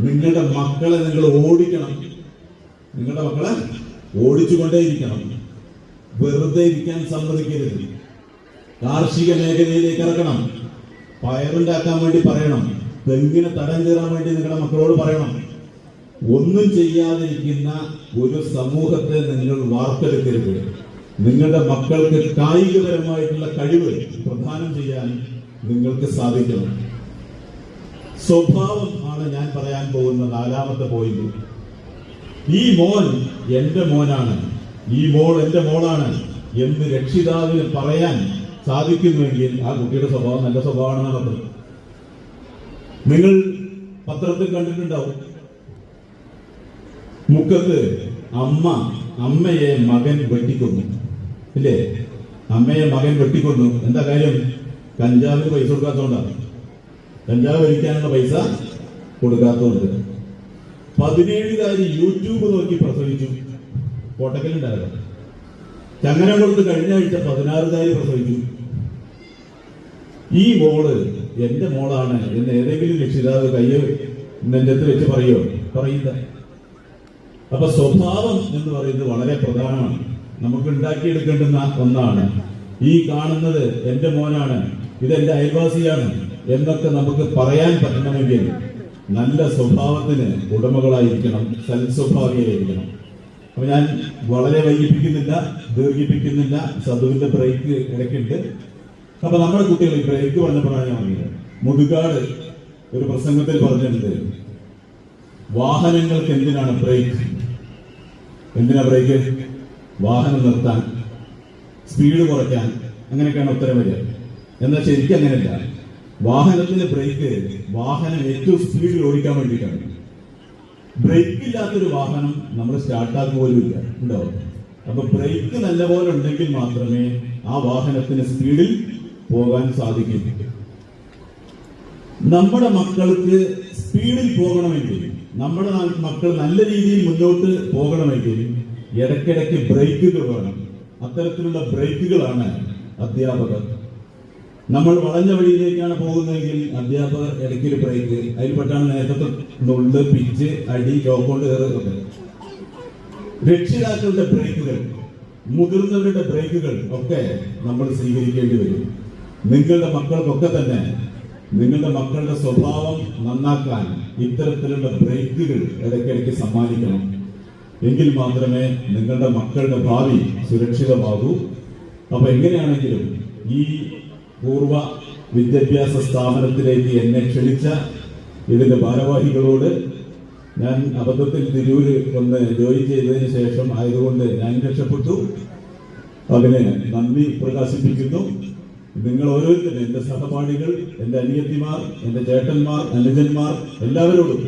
നിങ്ങളുടെ മക്കളെ നിങ്ങൾ ഓടിക്കണം. നിങ്ങളുടെ മക്കളെ ഓടിച്ചുകൊണ്ടേയിരിക്കണം. വെറുതെ ഇരിക്കാൻ സമ്മതിക്കരുത്. കാർഷിക മേഖലയിലേക്ക് ഇറക്കണം പയറുണ്ടാക്കാൻ വേണ്ടി പറയണം. തെങ്ങിന് തടം കയറാൻ വേണ്ടി നിങ്ങളുടെ മക്കളോട് പറയണം. ഒന്നും ചെയ്യാതിരിക്കുന്ന ഒരു സമൂഹത്തെ നിങ്ങൾ വാർത്തെടുക്കരുത്. നിങ്ങളുടെ മക്കൾക്ക് കായികപരമായിട്ടുള്ള കഴിവ് പ്രധാനം ചെയ്യാൻ നിങ്ങൾക്ക് സാധിക്കണം. സ്വഭാവം ആണ് ഞാൻ പറയാൻ പോകുന്ന നാലാമത്തെ പോയിന്റ് ഈ മോൻ എന്റെ മോനാണ്. ഈ മോൾ എന്റെ മോളാണ് എന്ന് രക്ഷിതാവിന് പറയാൻ സാധിക്കുന്നുവെങ്കിൽ ആ കുട്ടിയുടെ സ്വഭാവം നല്ല സ്വഭാവമാണ് നടന്നത് നിങ്ങൾ പത്രത്തിൽ കണ്ടിട്ടുണ്ടാവും. മുക്കത്ത് അമ്മ അമ്മയെ മകൻ വെട്ടിക്കൊന്നു. അല്ലേ അമ്മയെ മകൻ വെട്ടിക്കൊന്നു. എന്താ കാര്യം? കഞ്ചാവിന് പൈസ കൊടുക്കാത്തതുകൊണ്ടാണ്. കഞ്ചാവ് വലിക്കാനുള്ള പൈസ കൊടുക്കാത്തതുണ്ട്. പതിനേഴുകാരി യൂട്യൂബ് നോക്കി പ്രസവിച്ചു. കോട്ടക്കലുണ്ടായിരുന്നു. കൊടുത്ത് കഴിഞ്ഞ ആഴ്ച പതിനാറുകാരി പ്രസവിച്ചു. ഈ മോൾ എന്റെ മോളാണ്. എന്ന് ഏതെങ്കിലും രക്ഷിതാവ് കയ്യോ നെഞ്ചത്ത് വെച്ച് പറയോ? പറയില്ല. അപ്പൊ സ്വഭാവം എന്ന് പറയുന്നത് വളരെ പ്രധാനമാണ്. നമുക്ക് ഉണ്ടാക്കിയെടുക്കേണ്ടുന്ന ഒന്നാണ്. ഈ കാണുന്നത് എന്റെ മോനാണ്. ഇതെന്റെ അയൽവാസിയാണ്. എന്നൊക്കെ നമുക്ക് പറയാൻ പറ്റണമെങ്കിൽ നല്ല സ്വഭാവത്തിന് ഉടമകളായിരിക്കണം സൽസ്വഭാവിയായിരിക്കണം. അപ്പൊ ഞാൻ വളരെ വൈകിപ്പിക്കുന്നില്ല ദീർഘിപ്പിക്കുന്നില്ല സതുവിന്റെ ബ്രേക്ക് ഇടയ്ക്കുണ്ട്. അപ്പൊ നമ്മുടെ കുട്ടികൾ ഈ ബ്രേക്ക് പറഞ്ഞപ്പോഴാണ് ഞാൻ പറഞ്ഞത് മുതുകാട് ഒരു പ്രസംഗത്തിൽ പറഞ്ഞിട്ടുണ്ട് വാഹനങ്ങൾക്ക് എന്തിനാണ് ബ്രേക്ക് എന്തിനാ ബ്രേക്ക് വാഹനം നിർത്താൻ സ്പീഡ് കുറയ്ക്കാൻ അങ്ങനെയൊക്കെയാണ് ഉത്തരം വരിക. എന്നാൽ ശരിക്കും അങ്ങനെയല്ല വാഹനത്തിന് ബ്രേക്ക് വാഹനം ഏറ്റവും സ്പീഡിൽ ഓടിക്കാൻ വേണ്ടിയിട്ടാണ്. ബ്രേക്ക് ഇല്ലാത്തൊരു വാഹനം നമ്മൾ സ്റ്റാർട്ടാക്കുക പോലും ഇല്ല ഉണ്ടാവും അപ്പൊ ബ്രേക്ക് നല്ലപോലെ ഉണ്ടെങ്കിൽ മാത്രമേ ആ വാഹനത്തിന് സ്പീഡിൽ പോകാൻ സാധിക്കൂ നമ്മുടെ മക്കൾക്ക് സ്പീഡിൽ പോകണമെങ്കിൽ നമ്മുടെ മക്കൾ നല്ല രീതിയിൽ മുന്നോട്ട് പോകണമെങ്കിൽ ഇടയ്ക്കിടയ്ക്ക് ബ്രേക്കുകൾ വേണം. അത്തരത്തിലുള്ള ബ്രേക്കുകളാണ് അധ്യാപകർ നമ്മൾ വളഞ്ഞ വഴിയിലേക്കാണ് പോകുന്നതെങ്കിൽ അധ്യാപകർ ഇടയ്ക്കൊരു ബ്രേക്ക് അതിൽപ്പെട്ടാണ് നേരത്തെ നുള്ള് പിച്ച് അടി ലോക്കോണ്ട് കയറുന്നത് രക്ഷിതാക്കളുടെ ബ്രേക്കുകൾ മുതിർന്നവരുടെ ബ്രേക്കുകൾ ഒക്കെ നമ്മൾ സ്വീകരിക്കേണ്ടി വരും. നിങ്ങളുടെ മക്കൾക്കൊക്കെ തന്നെ നിങ്ങളുടെ മക്കളുടെ സ്വഭാവം നന്നാക്കാൻ ഇത്തരത്തിലുള്ള ബ്രേക്കുകൾ ഇടയ്ക്കിടയ്ക്ക് സമ്മാനിക്കണം. എങ്കിൽ മാത്രമേ നിങ്ങളുടെ മക്കളുടെ ഭാവി സുരക്ഷിതമാകൂ. അപ്പൊ എങ്ങനെയാണെങ്കിലും ഈ പൂർവ വിദ്യാഭ്യാസ സ്ഥാപനത്തിലേക്ക് എന്നെ ക്ഷണിച്ച ഇതിന്റെ ഭാരവാഹികളോട് ഞാൻ അബദ്ധത്തിൽ തിരൂര് ഒന്ന് ജോയിൻ ചെയ്തതിന് ശേഷം ആയതുകൊണ്ട് ഞാൻ രക്ഷപ്പെട്ടു. അതിന് നന്ദി പ്രകാശിപ്പിക്കുന്നു. നിങ്ങൾ ഓരോരുത്തരും എന്റെ സഹപാഠികൾ എന്റെ അനിയത്തിമാർ എന്റെ ചേട്ടന്മാർ അനുജന്മാർ എല്ലാവരോടും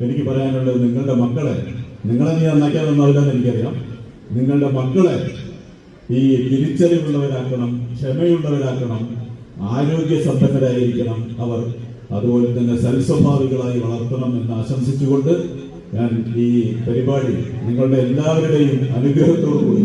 എനിക്ക് പറയാനുള്ളത് നിങ്ങളുടെ മക്കളെ നിങ്ങളെ നീ നന്നാക്കാൻ നന്നാവില്ലെന്ന് എനിക്കറിയാം. നിങ്ങളുടെ മക്കളെ ഈ തിരിച്ചറിവുള്ളവരാക്കണം ക്ഷമയുള്ളവരാക്കണം. ആരോഗ്യ സമ്പന്നരായിരിക്കണം അവർ. അതുപോലെ തന്നെ സൽസ്വഭാവികളായി വളർത്തണം എന്ന് ആശംസിച്ചുകൊണ്ട് ഞാൻ ഈ പരിപാടി നിങ്ങളുടെ എല്ലാവരുടെയും അനുഗ്രഹത്തോടു കൂടി